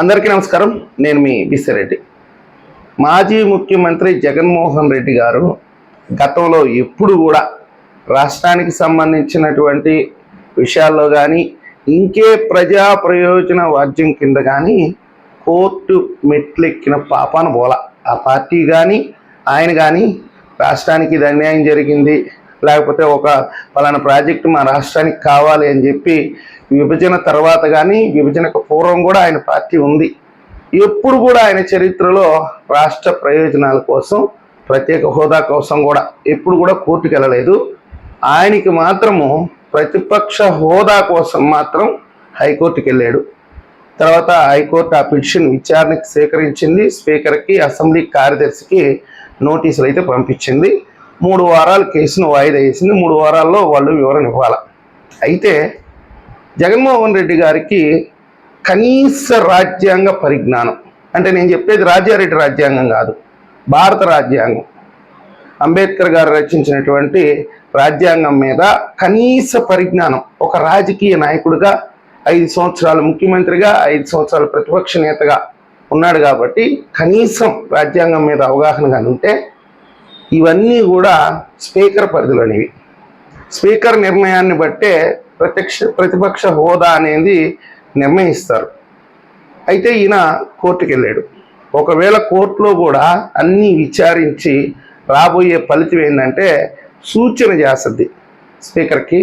అందరికీ నమస్కారం. నేను మీ బిస్సిరెడ్డి మాజీ ముఖ్యమంత్రి జగన్మోహన్ రెడ్డి గారు గతంలో ఎప్పుడు కూడా రాష్ట్రానికి సంబంధించినటువంటి విషయాల్లో కానీ ఇంకే ప్రజా ప్రయోజన వాద్యం కింద కానీ కోర్టు మెట్లెక్కిన పాపాన బోల. ఆ పార్టీ కానీ ఆయన కానీ రాష్ట్రానికి ఇది అన్యాయం జరిగింది. లేకపోతే ఒక పలానా ప్రాజెక్టు మా రాష్ట్రానికి కావాలి అని చెప్పి విభజన తర్వాత కానీ విభజనకు పూర్వం కూడా ఆయన పార్టీ ఉంది. ఎప్పుడు కూడా ఆయన చరిత్రలో రాష్ట్ర ప్రయోజనాల కోసం ప్రత్యేక హోదా కోసం కూడా ఎప్పుడు కూడా కోర్టుకు వెళ్ళలేదు ఆయనకి మాత్రము ప్రతిపక్ష హోదా కోసం మాత్రం హైకోర్టుకి వెళ్ళాడు తర్వాత హైకోర్టు ఆ పిటిషన్ విచారణకి స్వీకరించింది స్పీకర్కి అసెంబ్లీ కార్యదర్శికి నోటీసులు అయితే పంపించింది. మూడు వారాలు కేసును వాయిదా వేసింది. మూడు వారాల్లో వాళ్ళు వివరణ ఇవ్వాలి. అయితే జగన్మోహన్ రెడ్డి గారికి కనీస రాజ్యాంగ పరిజ్ఞానం. అంటే నేను చెప్పేది రాజారెడ్డి రాజ్యాంగం కాదు భారత రాజ్యాంగం. అంబేద్కర్ గారు రచించినటువంటి రాజ్యాంగం మీద కనీస పరిజ్ఞానం ఒక రాజకీయ నాయకుడిగా ఐదు సంవత్సరాలు ముఖ్యమంత్రిగా ఐదు సంవత్సరాలు ప్రతిపక్ష నేతగా ఉన్నాడు కాబట్టి కనీసం రాజ్యాంగం మీద అవగాహన కానీ ఉంటే ఇవన్నీ కూడా స్పీకర్ పరిధిలోనివి స్పీకర్ నిర్ణయాన్ని బట్టే ప్రత్యక్ష ప్రతిపక్ష హోదా అనేది నిర్ణయిస్తారు. అయితే ఈయన కోర్టుకు వెళ్ళాడు ఒకవేళ కోర్టులో కూడా అన్నీ విచారించి రాబోయే ఫలితం ఏంటంటే సూచన చేస్తుంది స్పీకర్కి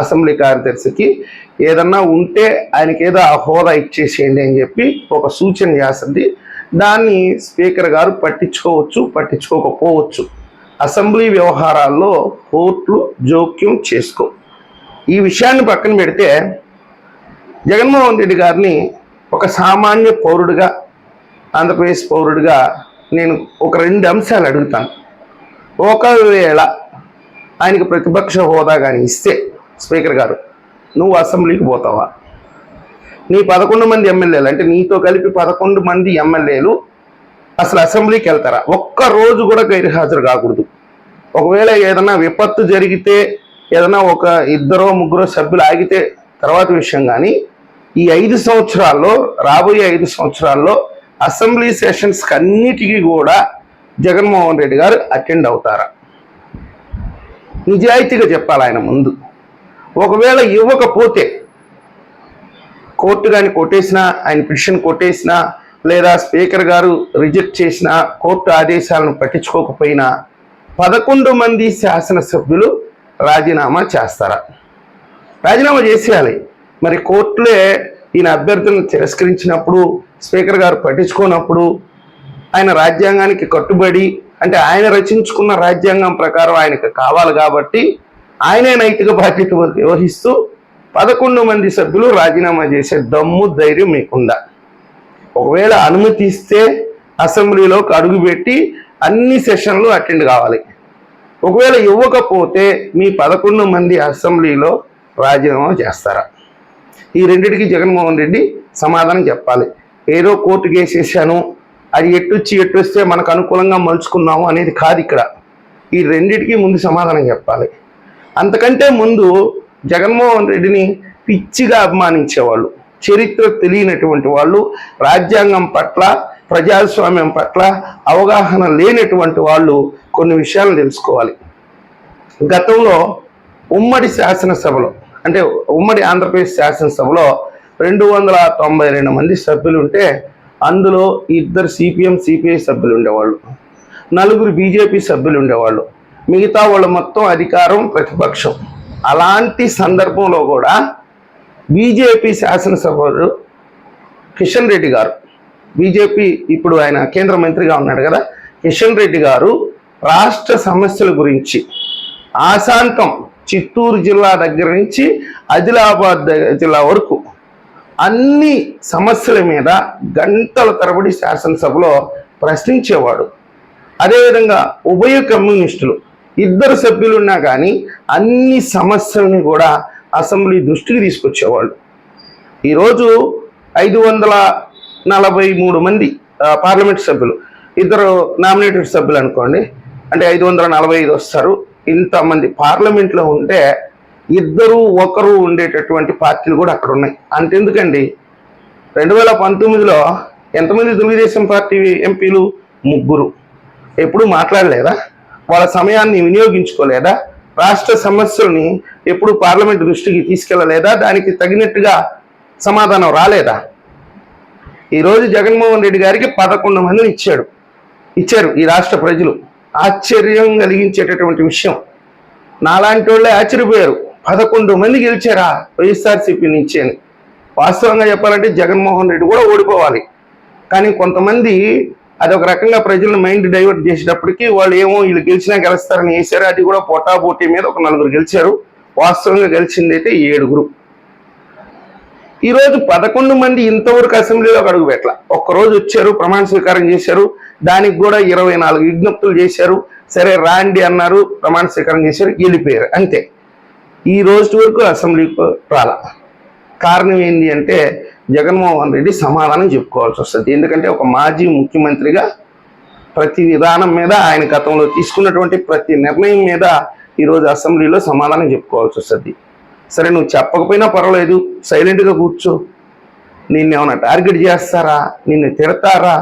అసెంబ్లీ కార్యదర్శికి ఏదన్నా ఉంటే ఆయనకి ఏదో ఆ హోదా ఇచ్చేసేయండి అని చెప్పి ఒక సూచన చేస్తుంది. దాన్ని స్పీకర్ గారు పట్టించుకోవచ్చు పట్టించుకోకపోవచ్చు. అసెంబ్లీ వ్యవహారాల్లో కోర్టులు జోక్యం చేసుకో. ఈ విషయాన్ని పక్కన పెడితే జగన్మోహన్ రెడ్డి గారిని ఒక సామాన్య పౌరుడిగా ఆంధ్రప్రదేశ్ పౌరుడిగా నేను ఒక రెండు అంశాలు అడుగుతాను. ఒకవేళ ఆయనకు ప్రతిపక్ష హోదా కానీ ఇస్తే స్పీకర్ గారు నువ్వు అసెంబ్లీకి పోతావా? నీ పదకొండు మంది ఎమ్మెల్యేలు అంటే నీతో కలిపి పదకొండు మంది ఎమ్మెల్యేలు అసలు అసెంబ్లీకి వెళ్తారా? ఒక్క రోజు కూడా గైర్హాజరు కాకూడదు. ఒకవేళ ఏదైనా విపత్తు జరిగితే ఏదైనా ఒక ఇద్దరో ముగ్గురో సభ్యులు ఆగితే తర్వాత విషయం కానీ ఈ ఐదు సంవత్సరాల్లో రాబోయే ఐదు సంవత్సరాల్లో అసెంబ్లీ సెషన్స్కి అన్నిటికీ కూడా జగన్మోహన్ రెడ్డి గారు అటెండ్ అవుతారా? నిజాయితీగా చెప్పాలి ఆయన ముందు. ఒకవేళ ఇవ్వకపోతే కోర్టు కానీ కొట్టేసినా ఆయన పిటిషన్ కొట్టేసినా లేదా స్పీకర్ గారు రిజెక్ట్ చేసినా కోర్టు ఆదేశాలను పట్టించుకోకపోయినా పదకొండు మంది శాసనసభ్యులు రాజీనామా చేస్తారా? రాజీనామా చేసేయాలి. మరి కోర్టులే ఈయన అభ్యర్థులను తిరస్కరించినప్పుడు స్పీకర్ గారు పట్టించుకోనప్పుడు ఆయన రాజ్యాంగానికి కట్టుబడి అంటే ఆయన రచించుకున్న రాజ్యాంగం ప్రకారం ఆయనకు కావాలి కాబట్టి ఆయనే నైతిక బాధ్యత నిర్వహిస్తూ పదకొండు మంది సభ్యులు రాజీనామా చేసే దమ్ము ధైర్యం మీకుందా? ఒకవేళ అనుమతిస్తే అసెంబ్లీలోకి అడుగుపెట్టి అన్ని సెషన్లు అటెండ్ కావాలి. ఒకవేళ ఇవ్వకపోతే మీ పదకొండు మంది అసెంబ్లీలో రాజీనామా చేస్తారా? ఈ రెండింటికి జగన్మోహన్ రెడ్డి సమాధానం చెప్పాలి. ఏదో కోర్టు కేసేసాను అది ఎట్టొచ్చి ఎట్టొస్తే మనకు అనుకూలంగా మలుచుకున్నాము అనేది కాదు ఇక్కడ. ఈ రెండిటికి ముందు సమాధానం చెప్పాలి. అంతకంటే ముందు జగన్మోహన్ రెడ్డిని పిచ్చిగా అభిమానించేవాళ్ళు చరిత్ర తెలియనటువంటి వాళ్ళు రాజ్యాంగం పట్ల ప్రజాస్వామ్యం పట్ల అవగాహన లేనటువంటి వాళ్ళు కొన్ని విషయాలు తెలుసుకోవాలి. గతంలో ఉమ్మడి శాసనసభలో అంటే ఉమ్మడి ఆంధ్రప్రదేశ్ శాసనసభలో రెండు వందల తొంభై రెండు మంది సభ్యులు ఉంటే అందులో ఇద్దరు సిపిఎం సిపిఐ సభ్యులు ఉండేవాళ్ళు. నలుగురు బీజేపీ సభ్యులు ఉండేవాళ్ళు. మిగతా వాళ్ళు మొత్తం అధికారం ప్రతిపక్షం. అలాంటి సందర్భంలో కూడా బీజేపీ శాసనసభ్యుడు కిషన్ రెడ్డి గారు బీజేపీ ఇప్పుడు ఆయన కేంద్ర మంత్రిగా ఉన్నాడు కదా కిషన్ రెడ్డి గారు రాష్ట్ర సమస్యల గురించి ఆశాంతం చిత్తూరు జిల్లా దగ్గర నుంచి ఆదిలాబాద్ జిల్లా వరకు అన్ని సమస్యల మీద గంటల తరబడి శాసనసభలో ప్రశ్నించేవాడు. అదేవిధంగా ఉభయ కమ్యూనిస్టులు ఇద్దరు సభ్యులున్నా కానీ అన్ని సమస్యల్ని కూడా అసెంబ్లీ దృష్టికి తీసుకొచ్చేవాళ్ళు. ఈరోజు ఐదు వందల నలభై మూడు మంది పార్లమెంట్ సభ్యులు. ఇద్దరు నామినేటెడ్ సభ్యులు అనుకోండి అంటే ఐదు వందల నలభై ఐదు వస్తారు. ఇంతమంది పార్లమెంట్లో ఉంటే ఇద్దరు ఒకరు ఉండేటటువంటి పార్టీలు కూడా అక్కడ ఉన్నాయి. అంతెందుకండి? రెండు వేల పంతొమ్మిదిలో ఎంతమంది తెలుగుదేశం పార్టీ ఎంపీలు? ముగ్గురు. ఎప్పుడు మాట్లాడలేదా? వాళ్ళ సమయాన్ని వినియోగించుకోలేదా? రాష్ట్ర సమస్యల్ని ఎప్పుడు పార్లమెంట్ దృష్టికి తీసుకెళ్ళలేదా? దానికి తగినట్టుగా సమాధానం రాలేదా? ఈరోజు జగన్మోహన్ రెడ్డి గారికి పదకొండు మందిని ఇచ్చాడు. ఇచ్చారు ఈ రాష్ట్ర ప్రజలు. ఆశ్చర్యం కలిగించేటటువంటి విషయం. నాలాంటి వాళ్ళే ఆశ్చర్యపోయారు. పదకొండు మంది గెలిచారా వైఎస్ఆర్సీపీ నుంచి అని. వాస్తవంగా చెప్పాలంటే జగన్మోహన్ రెడ్డి కూడా ఓడిపోవాలి. కానీ కొంతమంది అది ఒక రకంగా ప్రజలను మైండ్ డైవర్ట్ చేసేటప్పటికి వాళ్ళు ఏమో వీళ్ళు గెలిచినా గెలుస్తారని వేశారు. అది కూడా పోటాపోటీ మీద ఒక నలుగురు గెలిచారు. వాస్తవంగా గెలిచింది అయితే ఏడుగురు. ఈరోజు పదకొండు మంది ఇంతవరకు అసెంబ్లీలో అడుగు పెట్టల. ఒక్కరోజు వచ్చారు ప్రమాణ స్వీకారం చేశారు దానికి కూడా ఇరవై నాలుగు విజ్ఞప్తులు చేశారు. సరే రాండి అన్నారు ప్రమాణ స్వీకారం చేశారు వెళ్ళిపోయారు అంతే. ఈ రోజు వరకు అసెంబ్లీకి రాల. కారణం ఏంటి అంటే జగన్మోహన్ రెడ్డి సమాధానం చెప్పుకోవాల్సి వస్తుంది. ఎందుకంటే ఒక మాజీ ముఖ్యమంత్రిగా ప్రతి విధానం మీద ఆయన గతంలో తీసుకున్నటువంటి ప్రతి నిర్ణయం మీద ఈరోజు అసెంబ్లీలో సమాధానం చెప్పుకోవాల్సి వస్తుంది. సరే నువ్వు చెప్పకపోయినా పర్వాలేదు. సైలెంట్గా కూర్చో. నిన్ను ఏమైనా టార్గెట్ చేస్తారా? నిన్ను తిడతారా?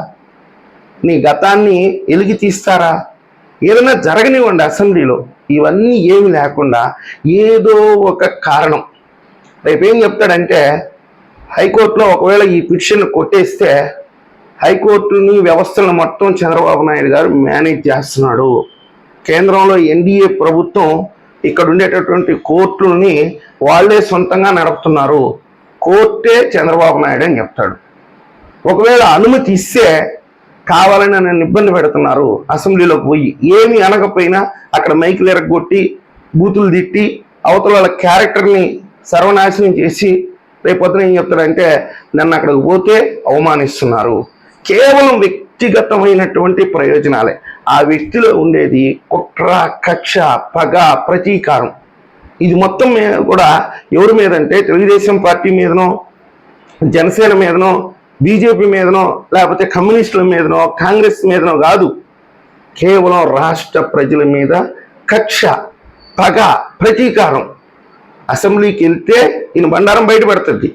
నీ గతాన్ని ఎలిగి తీస్తారా? ఏదైనా జరగనివ్వండి అసెంబ్లీలో. ఇవన్నీ ఏమి లేకుండా ఏదో ఒక కారణం. రేపేం చెప్తాడంటే హైకోర్టులో ఒకవేళ ఈ పిటిషన్ కొట్టేస్తే హైకోర్టుని వ్యవస్థలను మొత్తం చంద్రబాబు నాయుడు గారు మేనేజ్ చేస్తున్నాడు. కేంద్రంలో ఎన్డీఏ ప్రభుత్వం ఇక్కడ ఉండేటటువంటి కోర్టుల్ని వాళ్ళే సొంతంగా నడుపుతున్నారు. కోర్టే చంద్రబాబు నాయుడు అని చెప్తాడు. ఒకవేళ అనుమతి ఇస్తే కావాలని నన్ను ఇబ్బంది పెడుతున్నారు అసెంబ్లీలోకి పోయి. ఏమి అనకపోయినా అక్కడ మైకులు ఎరగొట్టి బూతులు తిట్టి అవతల వాళ్ళ క్యారెక్టర్ని సర్వనాశనం చేసి రేపొద్దున ఏం చెప్తాడంటే నన్ను అక్కడికి పోతే అవమానిస్తున్నారు. కేవలం వ్యక్తిగతమైనటువంటి ప్రయోజనాలే. ఆ వ్యక్తిలో ఉండేది కుట్ర కక్ష పగ ప్రతీకారం. ఇది మొత్తం మీద కూడా ఎవరి మీద అంటే తెలుగుదేశం పార్టీ మీదనో జనసేన మీదనో బీజేపీ మీదనో లేకపోతే కమ్యూనిస్టుల మీదనో కాంగ్రెస్ మీదనో కాదు. కేవలం రాష్ట్ర ప్రజల మీద కక్ష పగ ప్రతీకారం. అసెంబ్లీకి వెళ్తే ఈయన బండారం బయట పెడుతుంది.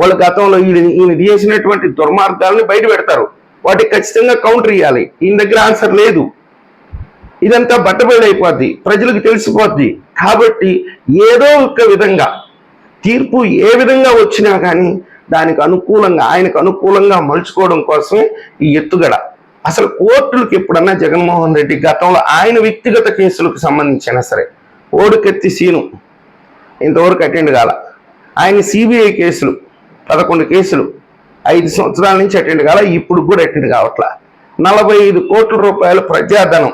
వాళ్ళ గతంలో ఈయన ఈయన చేసినటువంటి దుర్మార్గాలని బయట పెడతారు. వాటికి ఖచ్చితంగా కౌంటర్ ఇవ్వాలి ఈయన దగ్గర ఆన్సర్ లేదు. ఇదంతా బట్టబయలు అయిపోద్ది. ప్రజలకు తెలిసిపోద్ది. కాబట్టి ఏదో ఒక విధంగా తీర్పు ఏ విధంగా వచ్చినా కానీ దానికి అనుకూలంగా ఆయనకు అనుకూలంగా మలుచుకోవడం కోసమే ఈ ఎత్తుగడ. అసలు కోర్టులకు ఎప్పుడన్నా జగన్మోహన్ రెడ్డి గతంలో ఆయన వ్యక్తిగత కేసులకు సంబంధించిన సరే ఓడికెత్తి సీను. ఇంతవరకు అటెండ్ కాల. ఆయన సిబిఐ కేసులు పదకొండు కేసులు. ఐదు సంవత్సరాల నుంచి అటెండ్ కాల ఇప్పుడు కూడా అటెండ్ కావట్లా. నలభై ఐదు కోట్ల రూపాయల ప్రజాధనం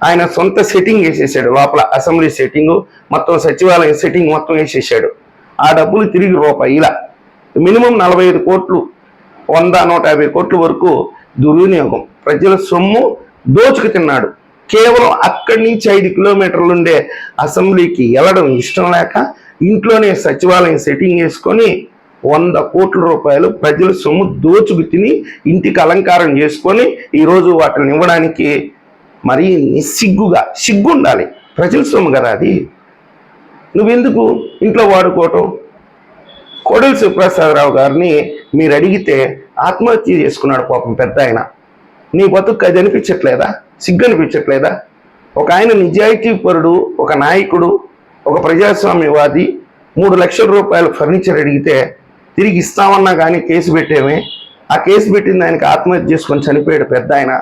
ఆయన సొంత సెట్టింగ్ వేసేసాడు లోపల అసెంబ్లీ సెట్టింగ్ మొత్తం సచివాలయం సెట్టింగ్ మొత్తం వేసేసాడు. ఆ డబ్బులు తిరిగి రూపాయి ఇలా మినిమం నలభై ఐదు కోట్లు వంద నూట యాభై కోట్ల వరకు దుర్వినియోగం. ప్రజల సొమ్ము దోచుకు తిన్నాడు. కేవలం అక్కడి నుంచి ఐదు కిలోమీటర్లు ఉండే అసెంబ్లీకి వెళ్ళడం ఇష్టం లేక ఇంట్లోనే సచివాలయం సెట్టింగ్ వేసుకొని వంద కోట్ల రూపాయలు ప్రజల సొమ్ము దోచుకు తిని ఇంటికి అలంకారం చేసుకొని ఈరోజు వాటిని ఇవ్వడానికి మరీ నిస్సిగ్గుగా సిగ్గు ఉండాలి ప్రజల సొమ్ము కదా అది. నువ్వెందుకు ఇంట్లో వాడుకోవటం? కోడెల సుప్రసాదరావు గారిని మీరు అడిగితే ఆత్మహత్య చేసుకున్నాడు పాపం పెద్ద ఆయన. నీ బతుకు అది అనిపించట్లేదా? సిగ్గు అనిపించట్లేదా? ఒక ఆయన నిజాయితీ పరుడు ఒక నాయకుడు ఒక ప్రజాస్వామ్యవాది మూడు లక్షల రూపాయల ఫర్నిచర్ అడిగితే తిరిగి ఇస్తామన్నా కానీ కేసు పెట్టేమే. ఆ కేసు పెట్టింది ఆయనకి ఆత్మహత్య చేసుకొని చనిపోయాడు పెద్ద ఆయన.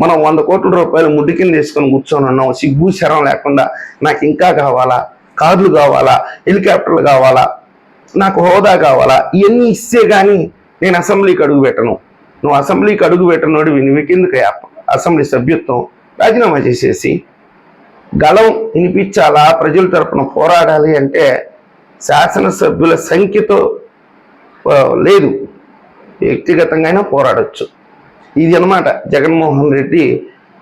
మనం వంద కోట్ల రూపాయలు ముడ్డు కింద వేసుకొని కూర్చొని ఉన్నాం. సిగ్గు శరం లేకుండా నాకు ఇంకా కావాలా? కార్లు కావాలా? హెలికాప్టర్లు కావాలా? నాకు హోదా కావాలా? ఇవన్నీ ఇస్తే కానీ నేను అసెంబ్లీకి అడుగు పెట్టను. నువ్వు అసెంబ్లీకి అడుగు పెట్టనోడు నీకెందుకు అసెంబ్లీ సభ్యత్వం? రాజీనామా చేసేసి. గళం వినిపించాలా? ప్రజల తరపున పోరాడాలి అంటే శాసనసభ్యుల సంఖ్యతో లేదు. వ్యక్తిగతంగా అయినా పోరాడొచ్చు. ఇది అన్నమాట జగన్మోహన్ రెడ్డి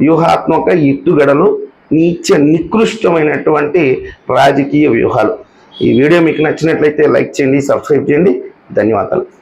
వ్యూహాత్మక ఎత్తుగడలు నీచ నికృష్టమైనటువంటి రాజకీయ వ్యూహాలు. ఈ వీడియో మీకు నచ్చినట్లయితే లైక్ చేయండి సబ్స్క్రైబ్ చేయండి. ధన్యవాదాలు.